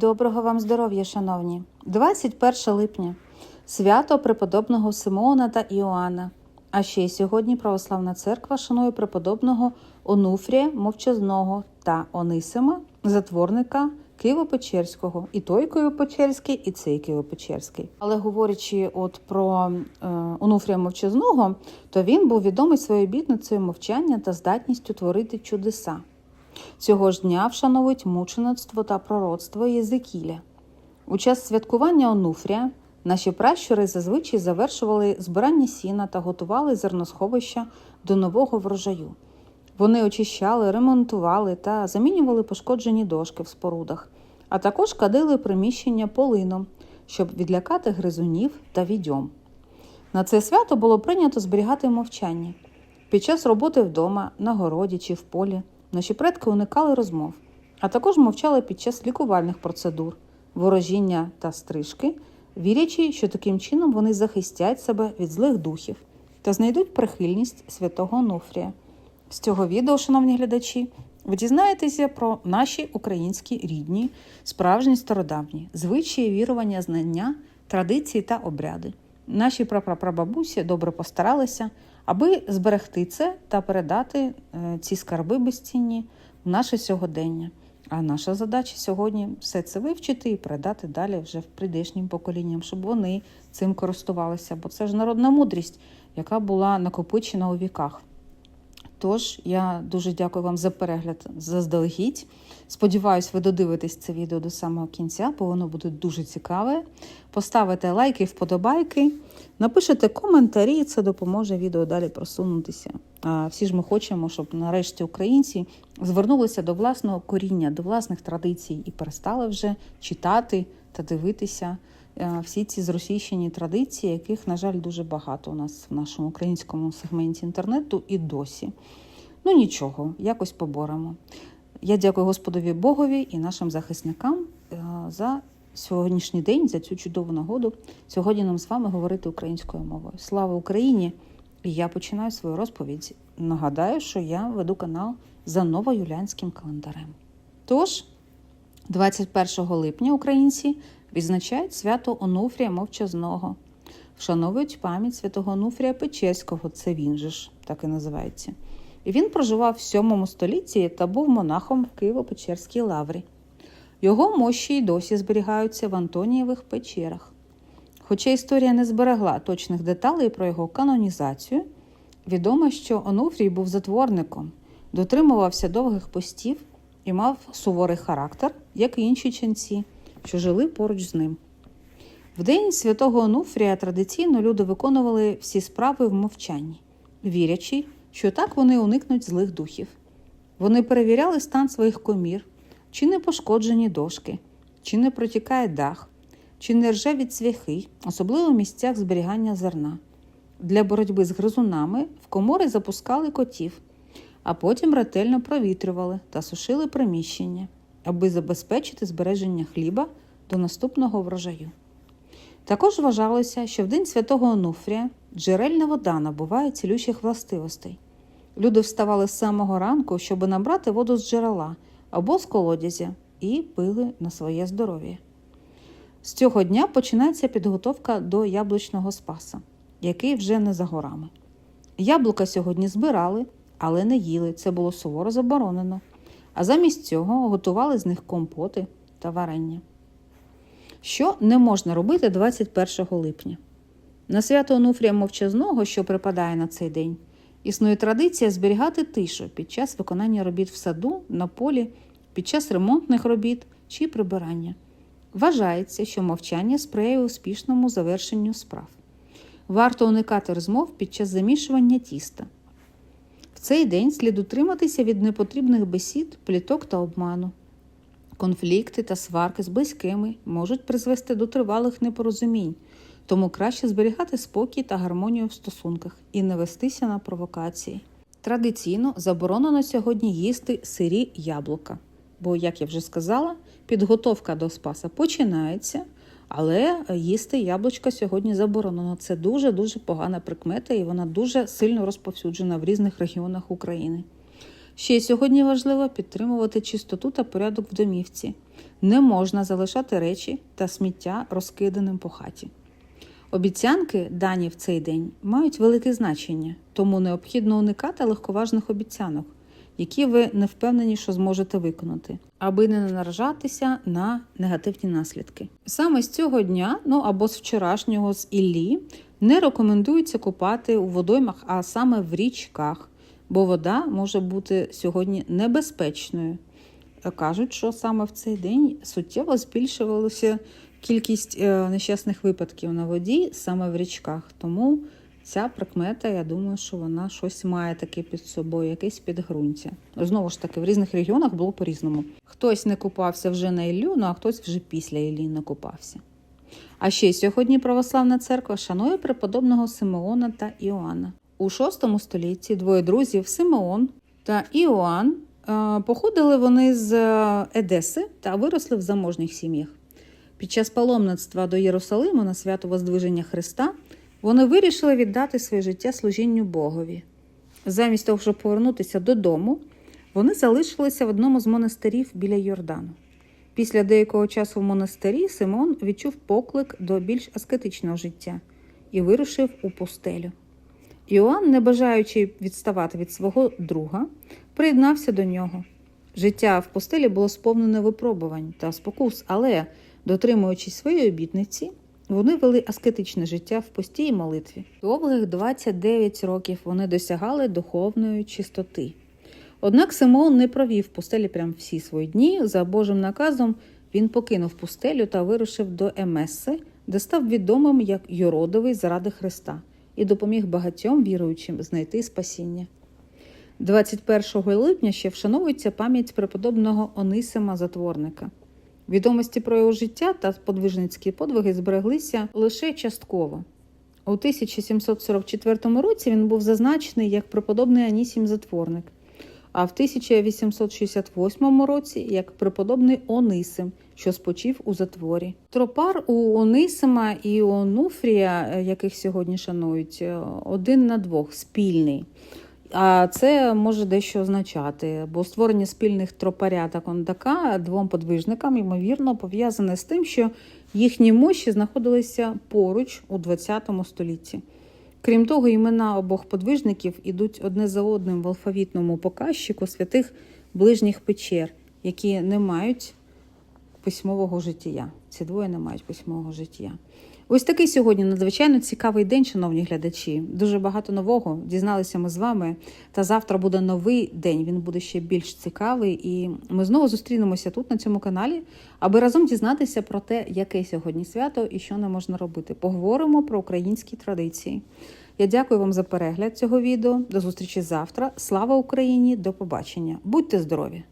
Доброго вам здоров'я, шановні! 21 липня свято преподобного Симеона та Іоанна. А ще й сьогодні Православна церква шанує преподобного Онуфрія Мовчазного та Онисима, затворника Києво-Печерського, і той Києво-Печерський, і цей Києво-Печерський. Але говорячи от про е, Онуфрія Мовчазного, то він був відомий своєю бідницею мовчання та здатністю творити чудеса. Цього ж дня вшановують мучеництво та пророцтво Єзекіля. У час святкування Онуфрія наші пращури зазвичай завершували збирання сіна та готували зерносховища до нового врожаю. Вони очищали, ремонтували та замінювали пошкоджені дошки в спорудах, а також кадили приміщення полином, щоб відлякати гризунів та відьом. На це свято було прийнято зберігати мовчання. Під час роботи вдома, на городі чи в полі наші предки уникали розмов, а також мовчали під час лікувальних процедур, ворожіння та стрижки, вірячи, що таким чином вони захистять себе від злих духів та знайдуть прихильність святого Онуфрія. З цього відео, шановні глядачі, ви дізнаєтеся про наші українські рідні, справжні стародавні, звичаї, вірування, знання, традиції та обряди. Наші прапрапрабабусі добре постаралися, аби зберегти це та передати е, ці скарби безцінні в наше сьогодення. А наша задача сьогодні все це вивчити і передати далі вже прийдешнім поколінням, щоб вони цим користувалися. Бо це ж народна мудрість, яка була накопичена у віках. Тож я дуже дякую вам за перегляд заздалегідь. Сподіваюсь, ви додивитесь це відео до самого кінця, бо воно буде дуже цікаве. Поставите лайки, вподобайки, напишете коментарі, це допоможе відео далі просунутися. А всі ж ми хочемо, щоб нарешті українці звернулися до власного коріння, до власних традицій і перестали вже читати та дивитися е, всі ці зросійщені традиції, яких, на жаль, дуже багато у нас в нашому українському сегменті інтернету і досі. Ну нічого, якось поборемо. Я дякую Господові Богові і нашим захисникам е, за сьогоднішній день, за цю чудову нагоду. Сьогодні нам з вами говорити українською мовою. Слава Україні! І я починаю свою розповідь. Нагадаю, що я веду канал за новоюліанським календарем. Тож, 21 липня українці відзначають свято Онуфрія Мовчазного, вшановують пам'ять святого Онуфрія Печерського, це він же ж так і називається. І він проживав в 7 столітті та був монахом в Києво-Печерській лаврі. Його мощі й досі зберігаються в Антонієвих печерах. Хоча історія не зберегла точних деталей про його канонізацію, відомо, що Онуфрій був затворником, дотримувався довгих постів і мав суворий характер, як і інші ченці, що жили поруч з ним. В день святого Онуфрія традиційно люди виконували всі справи в мовчанні, вірячи, що так вони уникнуть злих духів. Вони перевіряли стан своїх комір, чи не пошкоджені дошки, чи не протікає дах, чи не рже від цвяхи, особливо в місцях зберігання зерна. Для боротьби з гризунами в комори запускали котів, а потім ретельно провітрювали та сушили приміщення, аби забезпечити збереження хліба до наступного врожаю. Також вважалося, що в день святого Онуфрія джерельна вода набуває цілющих властивостей. Люди вставали з самого ранку, щоб набрати воду з джерела або з колодязя і пили на своє здоров'я. З цього дня починається підготовка до яблучного спаса, який вже не за горами. Яблука сьогодні збирали, але не їли, це було суворо заборонено. А замість цього готували з них компоти та варення. Що не можна робити 21 липня? На свято Онуфрія Мовчазного, що припадає на цей день, існує традиція зберігати тишу під час виконання робіт в саду, на полі, під час ремонтних робіт чи прибирання. Вважається, що мовчання сприяє успішному завершенню справ. Варто уникати розмов під час замішування тіста. В цей день слід утриматися від непотрібних бесід, пліток та обману. Конфлікти та сварки з близькими можуть призвести до тривалих непорозумінь, тому краще зберігати спокій та гармонію в стосунках і не вестися на провокації. Традиційно заборонено сьогодні їсти сирі яблука, бо, як я вже сказала, підготовка до спаса починається, але їсти яблучка сьогодні заборонено. Це дуже-дуже погана прикмета, і вона дуже сильно розповсюджена в різних регіонах України. Ще й сьогодні важливо підтримувати чистоту та порядок в домівці, не можна залишати речі та сміття розкиданим по хаті. Обіцянки, дані в цей день, мають велике значення, тому необхідно уникати легковажних обіцянок, які ви не впевнені, що зможете виконати, аби не наражатися на негативні наслідки. Саме з цього дня, ну або з вчорашнього, з Іллі, не рекомендується купати у водоймах, а саме в річках, бо вода може бути сьогодні небезпечною. Кажуть, що саме в цей день суттєво збільшувалася кількість е, нещасних випадків на воді саме в річках. Тому ця прикмета, я думаю, що вона щось має таке під собою, якесь підґрунтя. Знову ж таки, в різних регіонах було по-різному. Хтось не купався вже на Іллю, ну а хтось вже після Іллі не купався. А ще сьогодні православна церква шанує преподобного Симеона та Іоанна. У VI столітті двоє друзів Симеон та Іоанн е, походили вони з Едеси та виросли в заможних сім'ях. Під час паломництва до Єрусалиму на свято Воздвиження Христа вони вирішили віддати своє життя служінню Богові. Замість того, щоб повернутися додому, вони залишилися в одному з монастирів біля Йордану. Після деякого часу в монастирі Симон відчув поклик до більш аскетичного життя і вирушив у пустелю. Іоанн, не бажаючи відставати від свого друга, приєднався до нього. Життя в пустелі було сповнене випробувань та спокус, але, дотримуючись своєї обітниці, вони вели аскетичне життя в пості й молитві. Довгих 29 років вони досягали духовної чистоти. Однак Симеон не провів в пустелі прям всі свої дні. За Божим наказом він покинув пустелю та вирушив до Емеси, де став відомим як Йородовий заради Христа і допоміг багатьом віруючим знайти спасіння. 21 липня ще вшановується пам'ять преподобного Онисима Затворника. Відомості про його життя та подвижницькі подвиги збереглися лише частково. У 1744 році він був зазначений як преподобний Анісім Затворник, а в 1868 році як преподобний Онисим, що спочив у затворі. Тропар у Онисима і Онуфрія, яких сьогодні шанують, один на двох спільний. А це може дещо означати, бо створення спільних тропаря та кондака двом подвижникам, ймовірно, пов'язане з тим, що їхні мощі знаходилися поруч у ХХ столітті. Крім того, імена обох подвижників ідуть одне за одним в алфавітному показчику святих ближніх печер, які не мають письмового життя. Ці двоє не мають письмового життя. Ось такий сьогодні надзвичайно цікавий день, шановні глядачі. Дуже багато нового дізналися ми з вами. Та завтра буде новий день. Він буде ще більш цікавий. І ми знову зустрінемося тут на цьому каналі, аби разом дізнатися про те, яке сьогодні свято і що не можна робити. Поговоримо про українські традиції. Я дякую вам за перегляд цього відео. До зустрічі завтра. Слава Україні! До побачення! Будьте здорові!